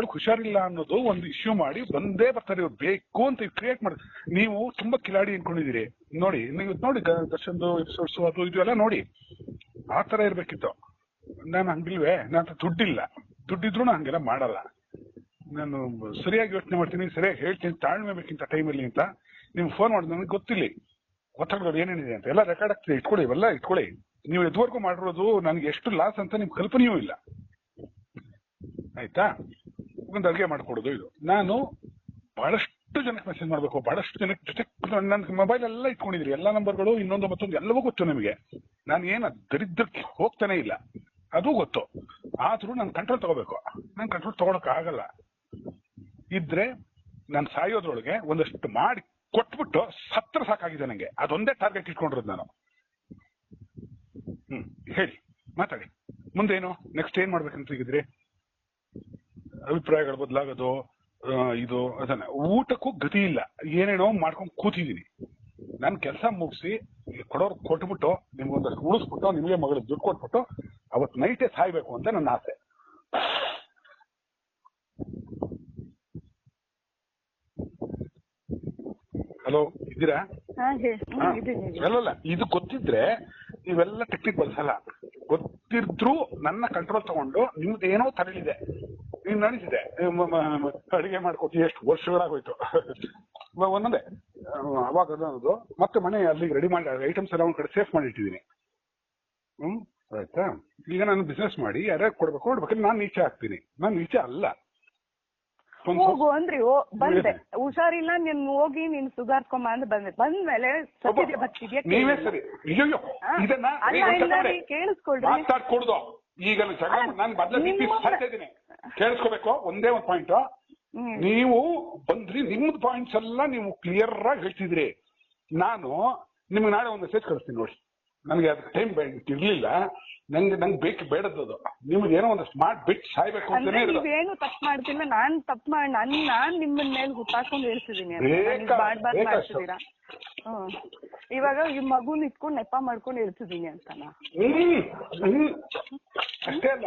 ಮಗಳಿಗೆ ಹುಷಾರಿಲ್ಲ ಅನ್ನೋದು ಒಂದು ಇಶ್ಯೂ ಮಾಡಿ ಬಂದೇ ಬರ್ತಾರೆ, ಇವ್ರು ಬೇಕು ಅಂತ ಕ್ರಿಯೇಟ್ ಮಾಡಿ, ನೀವು ತುಂಬಾ ಕಿಲಾಡಿ ಅನ್ಕೊಂಡಿದೀರಿ ನೋಡಿ, ನೀವು ನೋಡಿ ದರ್ಶನ್ ದರ್ಶನ್ದು ಎಪಿಸೋಡ್ಸ್ ಅದು ಇದು ಎಲ್ಲ ನೋಡಿ. ಆ ತರ ಇರ್ಬೇಕಿತ್ತು. ನಾನು ಹಂಗಿಲ್ವೇ? ನನ್ನ ದುಡ್ಡಿಲ್ಲ. ದುಡ್ಡಿದ್ರು ನಾನು ಹಂಗೆಲ್ಲ ಮಾಡಲ್ಲ. ನಾನು ಸರಿಯಾಗಿ ಯೋಚನೆ ಮಾಡ್ತೀನಿ, ಸರಿಯಾಗಿ ಹೇಳ್ತೀನಿ ತಾಳ್ಮೆ ಬೇಕಿಂತ ಟೈಮಲ್ಲಿ ಅಂತ. ನಿಮ್ಗೆ ಫೋನ್ ಮಾಡಿದ್ ನನಗೆ ಗೊತ್ತಿಲ್ಲ ಒತ್ತಡಗಳು ಏನೇನಿದೆ ಅಂತ. ಎಲ್ಲ ರೆಕಾರ್ಡ್ ಆಗ್ತದೆ ಇಟ್ಕೊಳ್ಳಿ, ಇವೆಲ್ಲ ಇಟ್ಕೊಳ್ಳಿ. ನೀವು ಇದುವರೆಗೂ ಮಾಡಿರೋದು ನನಗೆ ಎಷ್ಟು ಲಾಸ್ ಅಂತ ನಿಮ್ ಕಲ್ಪನೆಯೂ ಇಲ್ಲ. ಆಯ್ತಾ? ಒಂದು ಅಡುಗೆ ಮಾಡ್ಕೊಡೋದು ಇದು. ನಾನು ಬಹಳಷ್ಟು ಜನಕ್ಕೆ ಮೆಸೇಜ್ ಮಾಡಬೇಕು, ಬಹಳಷ್ಟು ಜನಕ್ಕೆ ಜೊತೆ ನನ್ನ ಮೊಬೈಲ್ ಎಲ್ಲ ಇಟ್ಕೊಂಡಿದ್ರಿ ಎಲ್ಲ ನಂಬರ್ಗಳು ಇನ್ನೊಂದು ಮತ್ತೊಂದು ಎಲ್ಲವೂ ಗೊತ್ತು ನಿಮಗೆ. ನಾನು ಏನು ದರಿದ್ರಕ್ಕೆ ಹೋಗ್ತಾನೆ ಇಲ್ಲ. ಅದು ಗೊತ್ತು. ಆದ್ರೂ ನಾನು ಕಂಟ್ರೋಲ್ ತಗೋಬೇಕು. ನಾನು ಕಂಟ್ರೋಲ್ ತಗೊಳಕ್ ಆಗಲ್ಲ ಇದ್ರೆ ನಾನು ಸಾಯೋದ್ರೊಳಗೆ ಒಂದಷ್ಟು ಮಾಡಿ ಕೊಟ್ಬಿಟ್ಟು ಸತ್ರ ಸಾಕಾಗಿದೆ ನಂಗೆ. ಅದೊಂದೇ ಟಾರ್ಗೆಟ್ ಇಟ್ಕೊಂಡಿರೋದು ನಾನು. ಹ್ಮ್, ಹೇಳಿ. ಮಾತಾಡಿ. ಮುಂದೇನು? ನೆಕ್ಸ್ಟ್ ಏನ್ ಮಾಡ್ಬೇಕಂತ ಈಗಿದ್ರಿ? ಅಭಿಪ್ರಾಯಗಳು ಬದಲಾಗೋದು ಇದು ಅದನ್ನ ಊಟಕ್ಕೂ ಗತಿ ಇಲ್ಲ. ಏನೇನೋ ಮಾಡ್ಕೊಂಡು ಕೂತಿದೀನಿ. ನಾನು ಕೆಲಸ ಮುಗಿಸಿ ಕೊಡೋರು ಕೊಟ್ಬಿಟ್ಟು ನಿಮ್ಗೊಂದಷ್ಟು ಉಳಿಸ್ಬಿಟ್ಟು ನಿಮಗೆ ಮಗಳಿಗೆ ದುಡ್ಡು ಕೊಟ್ಬಿಟ್ಟು ಅವತ್ ನೈಟೇ ಸಾಯ್ಬೇಕು ಅಂತ ನನ್ನ ಆಸೆ. ಹಲೋ ಇದ್ದೀರಾ. ಅಲ್ಲಲ್ಲ ಇದು ಗೊತ್ತಿದ್ರೆ ನೀವೆಲ್ಲ ಟೆಕ್ನಿಕ್ ಬಳಸಲ್ಲ. ಗೊತ್ತಿದ್ರು ನನ್ನ ಕಂಟ್ರೋಲ್ ತಗೊಂಡು ನಿಮ್ದು ಏನೋ ತರಲಿದೆ ಮ- ಮ- ಅಡಿಗೆ ಮಾಡ್ಕೊಟ್ಟು ಎಷ್ಟು ವರ್ಷಗಳಾಗೋಯ್ತು. ಒಂದೊಂದೇ ಅವಾಗ ಅನ್ನೋದು. ಮತ್ತೆ ಮನೆ ಅಲ್ಲಿ ರೆಡಿ ಮಾಡಿ ಐಟಮ್ಸ್ ಎಲ್ಲ ಒಂದ್ ಕಡೆ ಸೇಫ್ ಮಾಡಿ ಇಟ್ಟಿದ್ದೀನಿ. ಹ್ಮ್? ಆಯ್ತಾ? ಈಗ ನಾನು ಬಿಸ್ನೆಸ್ ಮಾಡಿ ಯಾರ್ಯಾರು ಕೊಡ್ಬೇಕು ಕೊಡ್ಬೇಕು. ನಾನು ನೀಚೆ ಹಾಕ್ತೀನಿ ನಾನು ನೀಚೆ ಅಲ್ಲ. ಹೋಗು ಅಂದ್ರಿ ಬಂದೆ. ಹುಷಾರಿಲ್ಲ ನೀನ್ ಹೋಗಿ ನೀನ್ ಸುಧಾರ್ಸ್ಕೊಂಬ ಅಂತ ಬಂದೆ. ಬಂದ್ಮೇಲೆ ಸತ್ಯದೆ ಬರ್ತಿದ್ಯಾ ನೀವೇ ಸರಿ. ಅಯ್ಯೋ. ಇದನ್ನ ಈಗ ಕೇಳಿಸ್ಕೊಳ್ರಿ. ಈಗ ನಾನು ಜಗಳ ಅಲ್ಲ, ನಾನು ಬದಲ ನಿಮ್ಮ- ಸಾಯ್ತಾ ಇದ್ದೀನಿ. ಕೇಳಿಸ್ಕೋಬೇಕು? ಒಂದೇ ಒಂದು ಪಾಯಿಂಟ್ ನೀವು ಬಂದ್ರಿ ನಿಮ್ದು ಪಾಯಿಂಟ್ಸ್ ಎಲ್ಲ ನೀವು ಕ್ಲಿಯರ್ ಆಗಿ ಹೇಳ್ತಿದ್ರಿ. ನಾನು ನಿಮ್ಗೆ ನಾಳೆ ಒಂದು ಮೆಸೇಜ್ ಕಳಿಸ್ತೀನಿ ನೋಡಿ. ನನಗೆ ಅದ್ ಟೈಮ್ ಇರ್ಲಿಲ್ಲ. ನಂಗೆ ನಂಗೆ ಬೇಕು ಬೇಡದ್ದು ನಿಮ್ಗೆ ಏನೋ ಒಂದಷ್ಟು ಮಾಡಿ ಬಿಟ್ ಸಾಯ್ಬೇಕು ಅಂತಾನೆ ನೀವೇನು ತಪ್ಪು ಮಾಡ್ತಿಲ್ಲ ನಾನ್ ತಪ್ಪು ಮಾಡಿ ನನ್ ನಾನ್ ನಿಮ್ಮ ಮೇಲೆ ಹುಟ್ಟಾಕೊಂಡು ಹೇಳ್ತಿದೀನಿ ಇವಾಗ ಈ ಮಗುನ್ ಇಟ್ಕೊಂಡು ನೆಪ ಮಾಡ್ಕೊಂಡು ಹೇಳ್ತಿದೀನಿ ಅಂತನಾ? ಅಷ್ಟೇ ಅಲ್ಲ.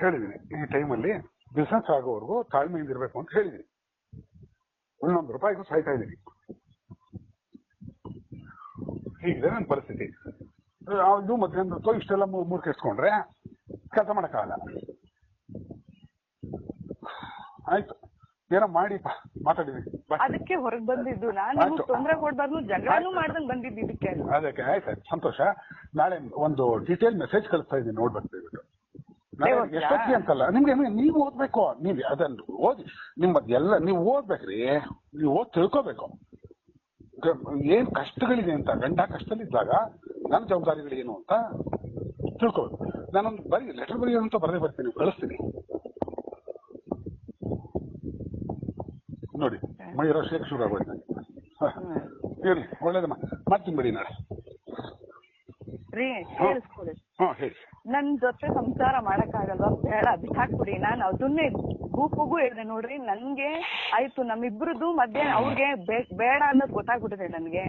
ಹೇಳಿದ್ದೀನಿ ಈ ಟೈಮಲ್ಲಿ ಬಿಸ್ನೆಸ್ ಆಗೋವರೆಗೂ ತಾಳ್ಮೆಯಿಂದ ಇರಬೇಕು ಅಂತ ಹೇಳಿದ್ದೀನಿ ಒಂದೊಂದು ರೂಪಾಯಿಗೂ ಸಾಯ್ತಾ ಇದ್ದೀನಿ ಹೀಗಿದೆ ನನ್ನ ಪರಿಸ್ಥಿತಿ. ಇದು ಮಧ್ಯಾಹ್ನ ಹೊತ್ತು ಇಷ್ಟೆಲ್ಲ ಮೂರ್ ಕೆಡ್ಸ್ಕೊಂಡ್ರೆ ಕೆಲಸ ಮಾಡಕ್ಕಾಗಲ್ಲ. ಆಯ್ತು. ಏನೋ ಮಾಡಿ ಮಾತಾಡಿದ್ವಿ. ಅದಕ್ಕೆ ಹೊರಗೆ ಬಂದಿದ್ದು. ನಾನು ತೊಂದ್ರೆ ಕೊಡ್ಬಾರ್ದು ಜಗಳನೂ ಮಾಡ್ದಂಗ್ ಬಂದಿದ್ದು ಇದಕ್ಕೆ. ಅದಕ್ಕೆ ಆಯ್ತು ಸಂತೋಷ. ನಾಳೆ ಒಂದು ಡೀಟೇಲ್ ಮೆಸೇಜ್ ಕಳಿಸ್ತಾ ಇದ್ದೀನಿ ನೋಡ್ಬೇಕು ದಯವಿಟ್ಟು ಎಷ್ಟೊತ್ತಿಗೆ ಅಂತಲ್ಲ ನಿಮ್ಗೆ ಏನು- ನೀವು ಓದ್ಬೇಕು ನೀವು ಅದನ್ನ ಓದಿ ನಿಮ್ಮದೆಲ್ಲ ನೀವು ಓದ್ಬೇಕ್ರಿ ನೀವು ಓದ್ ತಿಳ್ಕೊಬೇಕು. ಏನ್ ಕಷ್ಟಗಳಿದೆ ಅಂತ ಗಂಡ ಕಷ್ಟದಲ್ಲಿದ್ದಾಗ ನನ್ನ ಜವಾಬ್ದಾರಿಗಳೇನು ಅಂತ ತಿಳ್ಕೊಬೇಕು. ನಾನೊಂದು ಬರೀ ಲೆಟರ್ ಬರೀ ಅಂತ ಬರದೇ ಬರ್ತೀನಿ ಕಳಿಸ್ತೀನಿ. ನೋಡಿ ಮೈರೋ ಶೇಕ್ ಶುರು ಆಗೋಯ್ತು. ಇರ್ಲಿ ಒಳ್ಳೇದಮ್ಮ ಮಾಡ್ತೀನಿ ಬಿಡಿ ನಾಳೆ. ಹಾ ಹೇಳಿ. ನನ್ ಜೊತೆ ಸಂಸಾರ ಮಾಡಕ್ಕಾಗಲ್ವಾ ಬೇಡ ಬಿಟ್ಟಾಕ್ಬಿಡಿ ನಾನು ಅದನ್ನೇ ಗೂಪಗೂ ಹೇಳಿದೆ ನೋಡ್ರಿ ನನ್ಗೆ ಆಯ್ತು ನಮ್ಮಿಬ್ರದ್ದು ಮಧ್ಯೆ ಅವ್ರಿಗೆ ಬೇಡ ಅನ್ನೋದು ಗೊತ್ತಾಗ್ಬಿಟ್ಟಿದೆ ನನ್ಗೆ.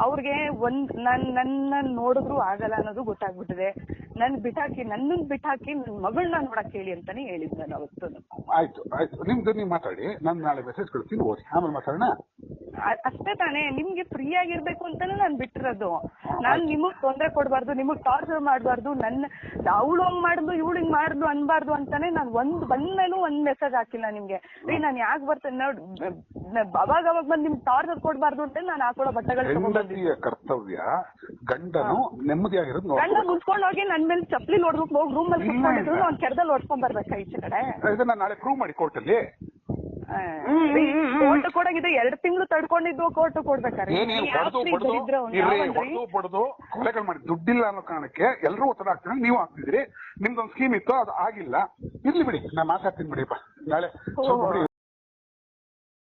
ಅವ್ರಿಗೆ ಒಂದ್ ನನ್ ನನ್ನ ನೋಡಿದ್ರು ಆಗಲ್ಲ ಅನ್ನೋದು ಗೊತ್ತಾಗ್ಬಿಟ್ಟಿದೆ. ನನ್ ಬಿಟ್ಟಾಕಿ ನನ್ನನ್ ಬಿಟ್ಟಾಕಿ ನನ್ ಮಗಳನ್ನ ನೋಡಕ್ ಹೇಳಿ ಅಂತಾನೆ ಹೇಳಿದ್ ನಾನು ಅವತ್ತು. ಆಯ್ತು ಆಯ್ತು. ನಿಮ್ದು ನೀವು ಮಾತಾಡಿ ನಾನು ನಾಳೆ ಮೆಸೇಜ್ ಕಳಿಸ್ತೀನಿ ಓದಿ ಆಮೇಲೆ ಮಾತಾಡೋಣ? ಅಷ್ಟೇ ತಾನೇ ನಿಮ್ಗೆ ಫ್ರೀ ಆಗಿರ್ಬೇಕು ಅಂತಾನೆ ನಾನ್ ಬಿಟ್ಟಿರೋದು. ನಾನ್ ನಿಮಗ್ ತೊಂದ್ರೆ ಕೊಡ್ಬಾರ್ದು ನಿಮಗ್ ಟಾರ್ಚರ್ ಮಾಡ್ಬಾರ್ದು ನನ್ನ ಅವಳು ಹಂಗ್ ಮಾಡ್ದು ಇವಳು ಹಿಂಗ್ ಮಾಡಿದ್ಲು ಅನ್ಬಾರ್ದು ಅಂತಾನೆ ನಾನ್ ಒಂದ್ ಬಂದ್ಮೇಲೂ ಒಂದ್ ಮೆಸೇಜ್ ಹಾಕಿಲ್ಲ ನಿಮ್ಗೆ. ರೀ ನಾನ್ ಯಾಕೆ ಬರ್ತೇನೆ ನೋಡ್ ಅವಾಗ ಅವಾಗ ಬಂದ್ ನಿಮ್ಗೆ ಟಾರ್ಚರ್ ಕೊಡ್ಬಾರ್ದು ಅಂತ ನಾನು ಹಾಕೊಳ್ಳೋ ಬಟ್ಟೆಗಳು ಕರ್ತವ್ಯ ಗಂಡನು ನೆಮ್ಮದಿಯಾಗಿರೋದು ಗಂಡ ನೋಡ್ಬೇಕು ಹೋಗಿ ನನ್ ಮೇಲೆ ಚಪ್ಲಿ ನೋಡ್ಬೇಕು ಹೋಗಿ ರೂಮ್ ಅಲ್ಲಿ ಕುತ್ಕೊಂಡಿದ್ರು ಅವ್ನ್ ನಾನ್ ಕೆರದಲ್ಲಿ ಹೊಡ್ಕೊಂಡ್ ಬರ್ಬೇಕಾ ಈಚೆ ಕಡೆ? ಇದನ್ನ ನಾಳೆ ಪ್ರೂವ್ ಮಾಡಿ ಕೋರ್ಟಲ್ಲಿ ಕೋರ್ಟ್ ಕೊಡಂಗಿದ್ರೆ ಎರಡ್ ತಿಂಗಳು ತಡ್ಕೊಂಡಿದ್ದು ಕೋರ್ಟ್ ಕೊಡ್ಬೇಕಾರೆ. ಏನೇನು ಬಡ್ದು ಇರ್ರಿ ಕೊಲೆಗಳು ಮಾಡಿ. ದುಡ್ಡಿಲ್ಲ ಅನ್ನೋ ಕಾರಣಕ್ಕೆ ಎಲ್ಲರೂ ಒತ್ತಡ ಹಾಕ್ತಾರೆ ನೀವು ಹಾಕ್ತಿದ್ರಿ ನಿಮ್ದೊಂದು ಸ್ಕೀಮ್ ಇತ್ತು ಅದು ಆಗಿಲ್ಲ. ಇರ್ಲಿ ಬಿಡಿ ನಾನ್ ಮಾತಾಡ್ತೀನಿ ಬಿಡಿಪ್ಪ ನಾಳೆ ಸ್ವಲ್ಪ ಬಿಡಿ.